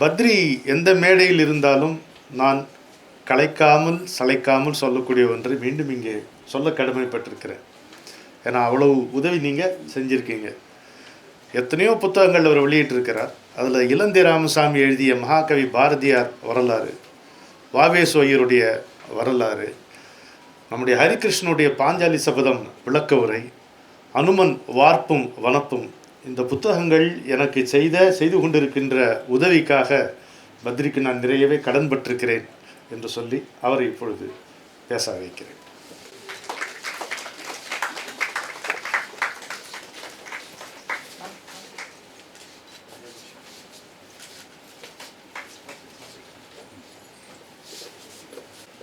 பத்ரி எந்த மேடையில் இருந்தாலும் நான் கலைக்காமல் சளைக்காமல் சொல்லக்கூடிய ஒன்றை மீண்டும் இங்கே சொல்ல கடமைப்பட்டிருக்கிறேன். ஏன்னா அவ்வளவு உதவி நீங்கள் செஞ்சுருக்கீங்க. எத்தனையோ புத்தகங்கள் அவர் வெளியிட்டிருக்கிறார். அதில் இளந்தி ராமசாமி எழுதிய மகாகவி பாரதியார் வரலாறு வாவேசு ஐயருடைய வரலாறு நம்முடைய ஹரிகிருஷ்ணனுடைய பாஞ்சாலி சபதம் விளக்க உரை அனுமன் வார்ப்பும் வனப்பும் இந்த புத்தகங்கள் எனக்கு செய்த செய்து கொண்டிருக்கின்ற உதவிக்காக பத்ரிக்கு நான் நிறையவே கடன்பட்டிருக்கிறேன் என்று சொல்லி அவரை இப்பொழுது பேச வைக்கிறேன்.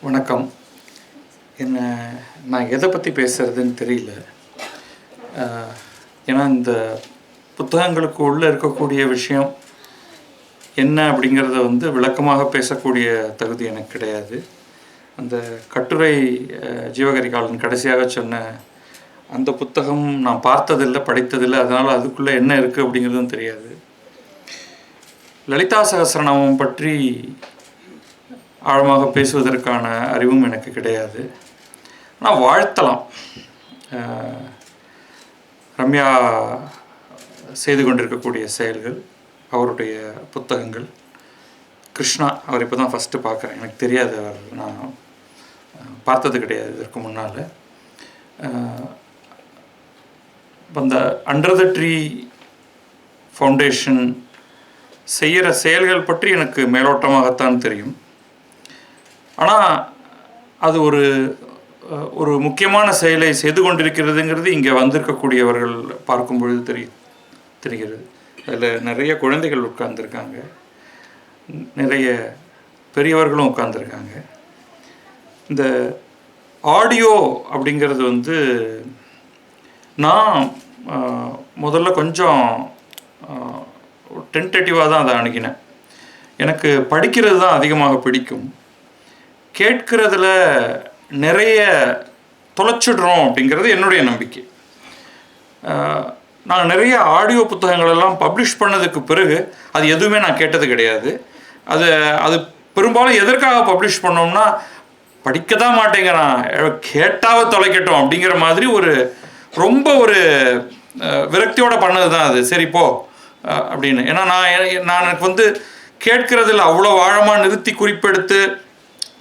வணக்கம். என்ன நான் எதை பற்றி பேசுகிறதுன்னு தெரியல. ஏன்னா இந்த புத்தகங்களுக்கு உள்ளே இருக்கக்கூடிய விஷயம் என்ன அப்படிங்கிறத வந்து விளக்கமாக பேசக்கூடிய தகுதி எனக்கு கிடையாது. அந்த கட்டுரை ஜீவகரிகாலன் கடைசியாக சொன்ன அந்த புத்தகம் நான் பார்த்ததில்லை படித்ததில்லை அதனால் அதுக்குள்ளே என்ன இருக்குது அப்படிங்கிறதும் தெரியாது. லலிதா சகஸ்ரநாமம் பற்றி ஆழமாக பேசுவதற்கான அறிவும் எனக்கு கிடையாது. ஆனால் வாழ்த்தலாம். ரம்யா செய்து கொண்டிருக்கக்கூடிய செயல்கள் அவருடைய புத்தகங்கள். கிருஷ்ணா அவர் இப்போ தான் ஃபஸ்ட்டு பார்க்குறேன். எனக்கு தெரியாது அவர் நான் பார்த்தது கிடையாது இதற்கு முன்னால். அந்த அண்டர் த ட்ரீ ஃபவுண்டேஷன் செய்கிற செயல்கள் பற்றி எனக்கு மேலோட்டமாகத்தான் தெரியும். ஆனால் அது ஒரு ஒரு முக்கியமான செயலை செய்து கொண்டிருக்கிறதுங்கிறது இங்கே வந்திருக்கக்கூடியவர்கள் பார்க்கும் பொழுது தெரிகிறது. அதில் நிறைய குழந்தைகள் உட்கார்ந்துருக்காங்க. நிறைய பெரியவர்களும் உட்கார்ந்துருக்காங்க. இந்த ஆடியோ அப்படிங்கிறது வந்து நான் முதல்ல கொஞ்சம் டென்டேட்டிவாக தான் அதை அணுகினேன். எனக்கு படிக்கிறது தான் அதிகமாக பிடிக்கும். கேட்கிறதுல நிறைய தொலைச்சிடுறோம் அப்படிங்கிறது என்னுடைய நம்பிக்கை. நான் நிறைய ஆடியோ புத்தகங்கள் எல்லாம் பப்ளிஷ் பண்ணதுக்கு பிறகு அது எதுவுமே நான் கேட்டது கிடையாது. அது அது பெரும்பாலும் எதற்காக பப்ளிஷ் பண்ணோம்னா படிக்க தான் மாட்டேங்கிறான் கேட்டாவை தொலைக்கட்டும் அப்படிங்கிற மாதிரி ஒரு ரொம்ப ஒரு விரக்தியோட பண்ணது தான் அது. சரி போ அப்படின்னு. ஏன்னா நான் நான் எனக்கு வந்து கேட்கறதில் அவ்வளோ ஆழமாக நிறுத்தி குறிப்பெடுத்து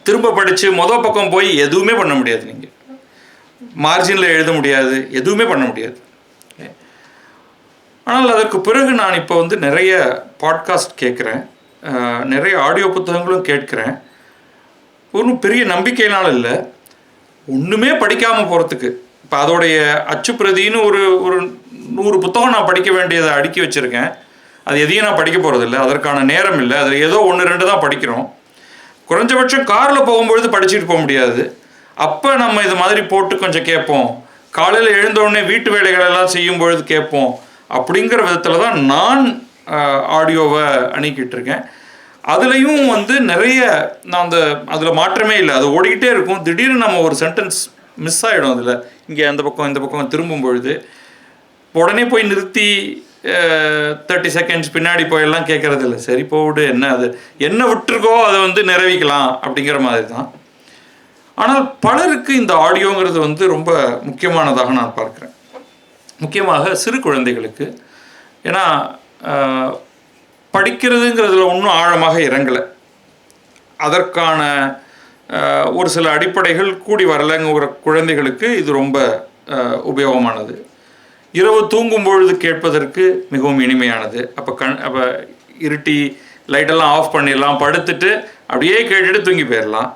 திரும்ப படித்து மொதல் பக்கம் போய் எதுவுமே பண்ண முடியாது நீங்கள் மார்ஜினில் எழுத முடியாது எதுவுமே பண்ண முடியாது. ஆனால் அதற்கு பிறகு நான் இப்போ வந்து நிறைய பாட்காஸ்ட் கேட்குறேன். நிறைய ஆடியோ புத்தகங்களும் கேட்குறேன். ஒன்றும் பெரிய நம்பிக்கையினால் இல்லை. ஒன்றுமே படிக்காமல் போகிறதுக்கு இப்போ அதோடைய அச்சுப்பிரதின்னு ஒரு ஒரு நூறு புத்தகம் நான் படிக்க வேண்டியதை அடுக்கி வச்சுருக்கேன். அது எதையும் நான் படிக்க போகிறதில்ல அதற்கான நேரம் இல்லை. அதில் ஏதோ ஒன்று ரெண்டு தான் படிக்கிறோம். குறைஞ்சபட்சம் காரில் போகும்பொழுது படிச்சுட்டு போக முடியாது. அப்போ நம்ம இது மாதிரி போட்டு கொஞ்சம் கேட்போம். காலையில் எழுந்தோடனே வீட்டு வேலைகள் எல்லாம் செய்யும் பொழுது கேட்போம். அப்படிங்கிற விதத்தில் தான் நான் ஆடியோவை அணுக்கிட்டு இருக்கேன் அதுலேயும் வந்து நிறைய நான் அந்த அதில் மாற்றமே இல்லை. அது ஓடிக்கிட்டே இருக்கும். திடீர்னு நம்ம ஒரு சென்டென்ஸ் மிஸ் ஆகிடும் அதில். இங்கே அந்த பக்கம் இந்த பக்கம் திரும்பும் பொழுது. உடனே போய் நிறுத்தி தேர்ட்டி செகண்ட்ஸ் பின்னாடி போய் எல்லாம் இல்லை. சரி போவிடு என்ன அது? என்ன விட்டுருக்கோ அதை வந்து நிறைவிக்கலாம் அப்படிங்கிற மாதிரி தான். ஆனால் பலருக்கு இந்த ஆடியோங்கிறது வந்து ரொம்ப முக்கியமானதாக நான் பார்க்குறேன். முக்கியமாக சிறு குழந்தைகளுக்கு. ஏன்னா படிக்கிறதுங்கிறதுல ஒன்றும் ஆழமாக இறங்கலை. அதற்கான ஒரு சில அடிப்படைகள் கூடி வரலைங்கிற குழந்தைகளுக்கு இது ரொம்ப உபயோகமானது. இரவு தூங்கும் பொழுது கேட்பதற்கு மிகவும் இனிமையானது. அப்போ கண் அப்போ இருட்டி லைட்டெல்லாம் ஆஃப் பண்ணிடலாம் படுத்துட்டு அப்படியே கேட்டுட்டு தூங்கி போயிடலாம்.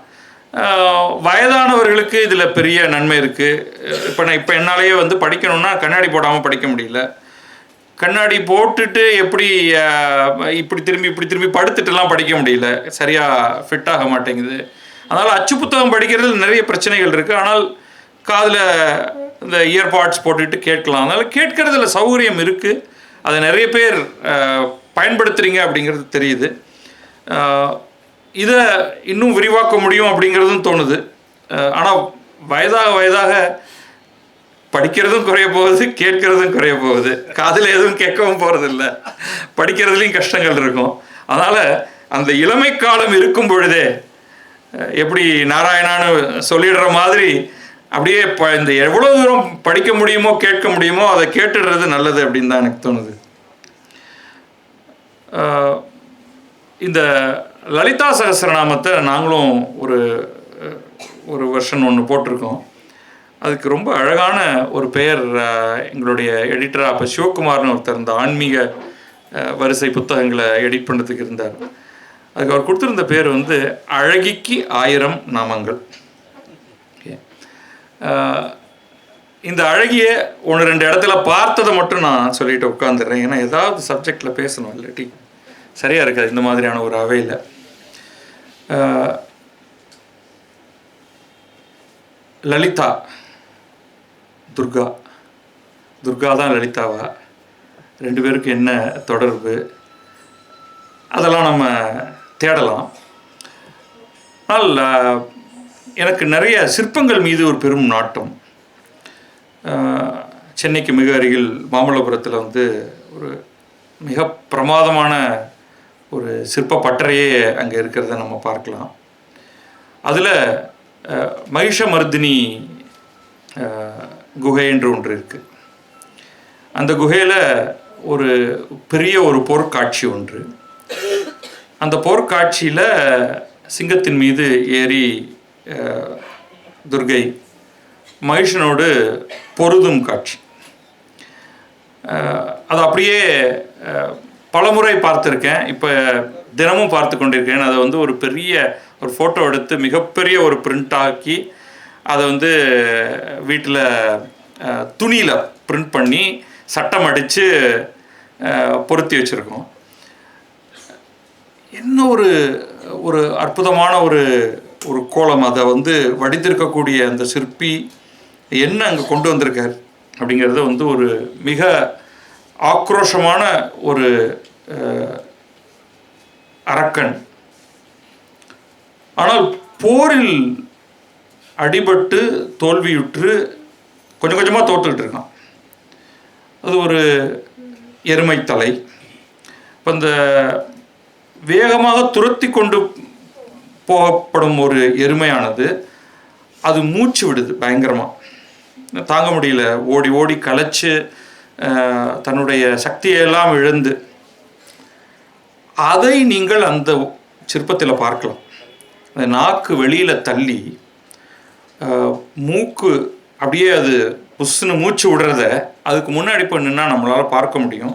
வயதானவர்களுக்கு இதில் பெரிய நன்மை இருக்குது இப்போ நான் இப்போ என்னாலேயே வந்து படிக்கணும்னா கண்ணாடி போடாமல் படிக்க முடியல. கண்ணாடி போட்டுட்டு எப்படி இப்படி திரும்பி இப்படி திரும்பி படுத்துட்டுலாம் படிக்க முடியல. சரியாக ஃபிட் ஆக மாட்டேங்குது. அதனால் அச்சு புத்தகம் படிக்கிறதுல நிறைய பிரச்சனைகள் இருக்குது ஆனால் காதில் இந்த இயர்பாட்ஸ் போட்டுட்டு கேட்கலாம். அதனால் கேட்கறதுல சௌகரியம் இருக்குது அதை நிறைய பேர் பயன்படுத்துகிறீங்க அப்படிங்கிறது தெரியுது. இதை இன்னும் விரிவாக்க முடியும் அப்படிங்கிறதும் தோணுது. ஆனால் வயதாக வயதாக படிக்கிறதும் குறைய போகுது கேட்கறதும் குறைய போகுது. காதில் எதுவும் கேட்கவும் போகிறதில்ல படிக்கிறதுலையும் கஷ்டங்கள் இருக்கும். அதனால் அந்த இளமை காலம் இருக்கும் பொழுதே எப்படி நாராயணான்னு சொல்லிடுற மாதிரி அப்படியே ப இந்த எவ்வளோ தூரம் படிக்க முடியுமோ கேட்க முடியுமோ அதை கேட்டுடுறது நல்லது அப்படின்னு தான் எனக்கு தோணுது. இந்த லலிதா சகசரநாமத்தை நாங்களும் ஒரு ஒரு வெர்ஷன் ஒன்று போட்டிருக்கோம். அதுக்கு ரொம்ப அழகான ஒரு பெயர் எங்களுடைய எடிட்டராக அப்போ சிவகுமார்னு ஒருத்தர் இந்த ஆன்மீக வரிசை புத்தகங்களை எடிட் பண்ணுறதுக்கு இருந்தார். அதுக்கு அவர் கொடுத்துருந்த பேர் வந்து அழகிக்கு ஆயிரம் நாமங்கள். இந்த அழகிய ஒன்று ரெண்டு இடத்துல பார்த்ததை மட்டும் நான் சொல்லிட்டு உட்காந்துடுறேன் ஏன்னா ஏதாவது சப்ஜெக்டில் பேசணும் இல்லாட்டி சரியாக இருக்காது. இந்த மாதிரியான ஒரு அவையில். லலிதா துர்கா. துர்கா தான் லலிதாவா? ரெண்டு பேருக்கு என்ன தொடர்பு? அதெல்லாம் நம்ம தேடலாம். ஆனால் எனக்கு நிறைய சிற்பங்கள் மீது ஒரு பெரும் நாட்டம். சென்னைக்கு மிக அருகில் மாமல்லபுரத்தில் வந்து ஒரு மிக பிரமாதமான ஒரு சிற்ப பட்டறையே அங்கே இருக்கிறத நம்ம பார்க்கலாம். அதில் மகிஷ மருதினி குகை என்று ஒன்று இருக்குது அந்த குகையில் ஒரு பெரிய ஒரு போர்க்காட்சி ஒன்று. அந்த போர்க்காட்சியில் சிங்கத்தின் மீது ஏறி துர்கை மகிஷனோடு பொருதும் காட்சி. அது அப்படியே பலமுறை பார்த்துருக்கேன். இப்போ தினமும் பார்த்து கொண்டிருக்கேன் அதை வந்து ஒரு பெரிய ஒரு ஃபோட்டோ எடுத்து மிகப்பெரிய ஒரு பிரிண்ட் ஆக்கி அதை வந்து வீட்டில் துணியில் பிரிண்ட் பண்ணி சட்டம் அடித்து பொருத்தி வச்சுருக்கோம். என்ன ஒரு ஒரு அற்புதமான ஒரு ஒரு கோலம் அதை வந்து வடித்திருக்கக்கூடிய அந்த சிற்பி என்ன அங்கே கொண்டு வந்திருக்கார் அப்படிங்கிறது வந்து ஒரு மிக ஆக்ரோஷமான ஒரு அரக்கன். ஆனால் போரில் அடிபட்டு தோல்வியுற்று கொஞ்சம் கொஞ்சமாக தோற்றுக்கிட்டு இருக்கான். அது ஒரு எருமை தலை. இப்போ இந்த வேகமாக துரத்தி கொண்டு போகப்படும் ஒரு எருமையானது அது மூச்சு விடுது பயங்கரமாக தாங்க முடியல. ஓடி ஓடி களைச்சு தன்னுடைய சக்தியெல்லாம் இழந்து அதை நீங்கள் அந்த சிற்பத்தில் பார்க்கலாம். அந்த நாக்கு வெளியில் தள்ளி மூக்கு அப்படியே அது புஷ்ஷுன்னு மூச்சு விடுறத அதுக்கு முன்னாடி போய் நின்னா நம்மளால் பார்க்க முடியும்.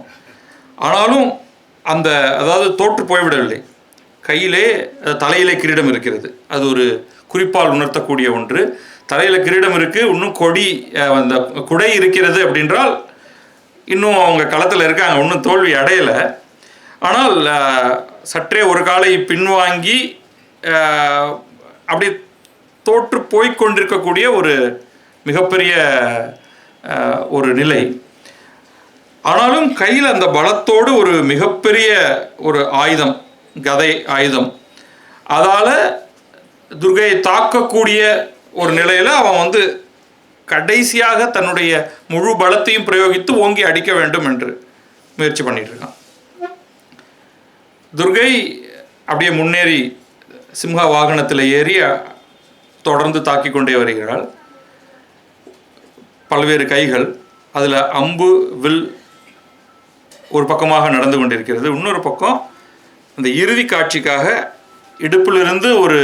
ஆனாலும் அந்த அதாவது தோற்று போய்விடவில்லை. கையிலே தலையிலே கிரீடம் இருக்கிறது. அது ஒரு குறிப்பால் உணர்த்தக்கூடிய ஒன்று. தலையில் கிரீடம் இருக்குது இன்னும் கொடி அந்த குடை இருக்கிறது அப்படின்றால் இன்னும் அவங்க களத்தில் இருக்காங்க. இன்னும் தோல்வி அடையலை. ஆனால் சற்றே ஒரு காலை பின்வாங்கி அப்படி அப்படியே தோற்று போய்கொண்டிருக்கக்கூடிய ஒரு மிகப்பெரிய ஒரு நிலை. ஆனாலும் கையில் அந்த பலத்தோடு ஒரு மிகப்பெரிய ஒரு ஆயுதம் கதை ஆயுதம். அதால் துர்கையை தாக்கக்கூடிய ஒரு நிலையில் அவன் வந்து கடைசியாக தன்னுடைய முழு பலத்தையும் பிரயோகித்து ஓங்கி அடிக்க வேண்டும் என்று முயற்சி பண்ணிட்டு இருக்கான் துர்கை அப்படியே முன்னேறி சிம்ஹா வாகனத்தில் ஏறி தொடர்ந்து தாக்கி கொண்டே வருகிறாள். பல்வேறு கைகள் அதில் அம்பு வில் ஒரு பக்கமாக நடந்து கொண்டிருக்கிறது. இன்னொரு பக்கம் அந்த இறுதி காட்சிக்காக இடுப்பிலிருந்து ஒரு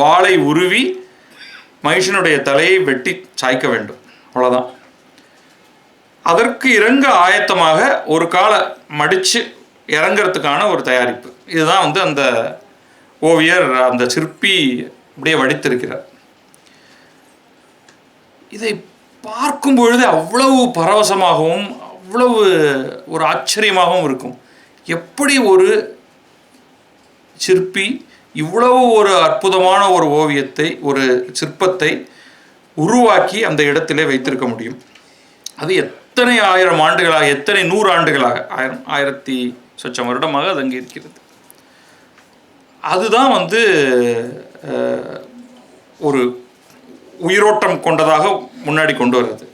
வாளை உருவி மகிஷனுடைய தலையை வெட்டி சாய்க்க வேண்டும். அவ்வளோதான் அதற்கு இறங்க ஆயத்தமாக ஒரு காலை மடித்து இறங்கிறதுக்கான ஒரு தயாரிப்பு. இதுதான் வந்து அந்த ஓவியர் அந்த சிற்பி அப்படியே வடித்திருக்கிறார். இதை பார்க்கும் பொழுது அவ்வளவு பரவசமாகவும் அவ்வளவு ஒரு ஆச்சரியமாகவும் இருக்கும். எப்படி ஒரு சிற்பி இவ்வளவு ஒரு அற்புதமான ஒரு ஓவியத்தை ஒரு சிற்பத்தை உருவாக்கி அந்த இடத்திலே வைத்திருக்க முடியும். அது எத்தனை ஆயிரம் ஆண்டுகளாக எத்தனை நூறு ஆண்டுகளாக ஆயிரம் ஆயிரத்தி சொச்சம் வருடமாக அது அங்கே இருக்கிறது. அதுதான் வந்து ஒரு உயிரோட்டம் கொண்டதாக முன்னாடி கொண்டு வர்றது.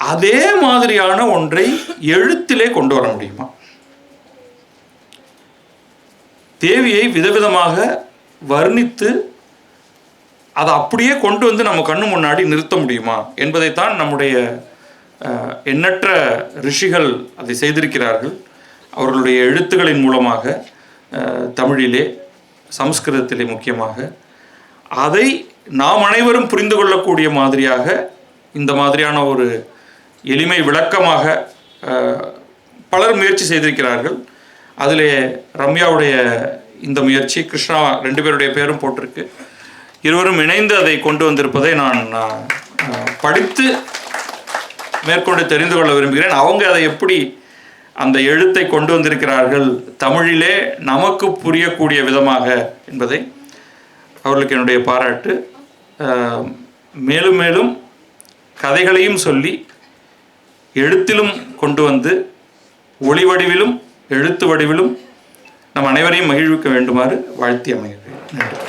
அதே மாதிரியான ஒன்றை எழுத்திலே கொண்டு வர முடியுமா? தேவியை விதவிதமாக வர்ணித்து அதை அப்படியே கொண்டு வந்து நம்ம கண்ணு முன்னாடி நிறுத்த முடியுமா? என்பதைத்தான் நம்முடைய எண்ணற்ற ரிஷிகள் அதை செய்திருக்கிறார்கள். அவர்களுடைய எழுத்துக்களின் மூலமாக தமிழிலே சமஸ்கிருதத்திலே முக்கியமாக. அதை நாம் அனைவரும் புரிந்து கொள்ளக்கூடிய மாதிரியாக இந்த மாதிரியான ஒரு எளிமை விளக்கமாக பலர் முயற்சி செய்திருக்கிறார்கள். அதிலே ரம்யாவுடைய இந்த முயற்சி கிருஷ்ணா ரெண்டு பேருடைய பேரும் போட்டிருக்கு. இருவரும் இணைந்து அதை கொண்டு வந்திருப்பதை நான் படித்து மேற்கொண்டு தெரிந்து கொள்ள விரும்புகிறேன். அவங்க அதை எப்படி அந்த எழுத்தை கொண்டு வந்திருக்கிறார்கள் தமிழிலே நமக்கு புரியக்கூடிய விதமாக என்பதை அவர்களுக்கு என்னுடைய பாராட்டு. மேலும் மேலும் கதைகளையும் சொல்லி எழுத்திலும் கொண்டு வந்து ஒளி வடிவிலும் எழுத்து வடிவிலும் நம் அனைவரையும் மகிழ்விக்க வேண்டுமாறு வாழ்த்தி அமைகிறேன். நன்றி.